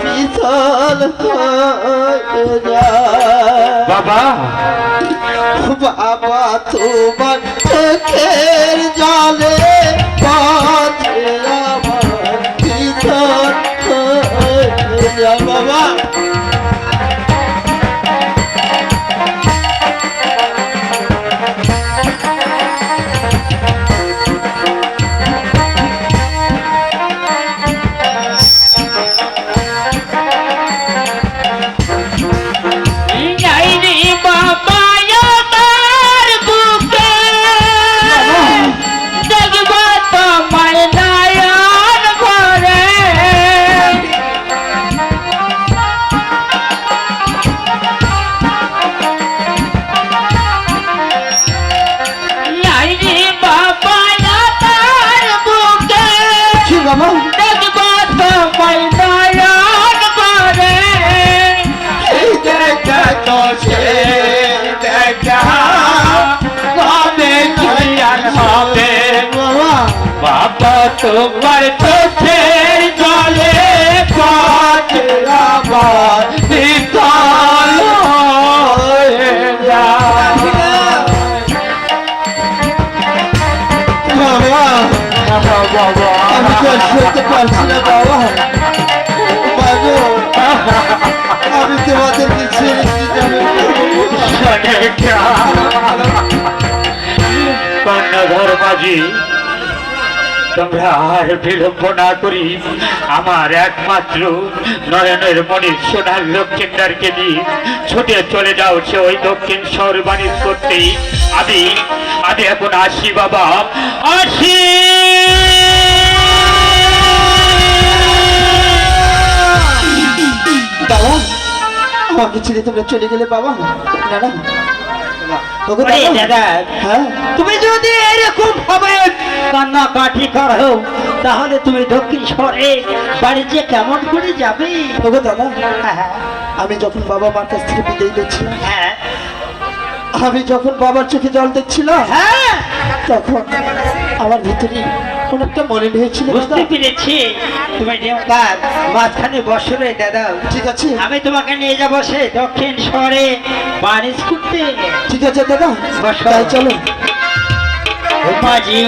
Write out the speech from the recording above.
পিছল বাবা। বাবা তোমার চোখের জলে। বাবা। বাবা তোমার চোখের জলে হয়ে যায়। বাবা আমি তো আর পারছি না তোমরা আর বিলম্ব না করি আমার একমাত্র নয়নের মনির সোনার লক্ষ্মীন্দারকে নিয়ে ছুটে চলে যাও সে ওই দক্ষিণ শহর বাণিজ করতেই আমি আমি এখন আসি বাবা আসি। বাবা আমাকে ছেড়ে তোমরা চলে গেলে বাবা? না না। ওগো ওরে দাদা, হ্যাঁ? তুমি যদি কান্নাকাটি করো তাহলে তুমি দক্ষিণ শহরে বাড়িতে কেমন করে যাবে? ওগো দাদা হ্যাঁ আমি যখন বাবা মার কাছ থেকে বিদায় দিচ্ছিলাম হ্যাঁ। আমি যখন বাবার চোখে জল দেখছিলাম হ্যাঁ। তখন আমার ভিতরে কোন একটা মনে হয়েছিল বুঝতে পেরেছি। তুমি দেবতার মাঝখানে বসরে দাদা। ঠিক আছে। আমি তোমাকে নিয়ে যাব সে দক্ষিণ শহরে বাণিজ্য করতে। ঠিক আছে দাদা। বসো। চলো। মাঝি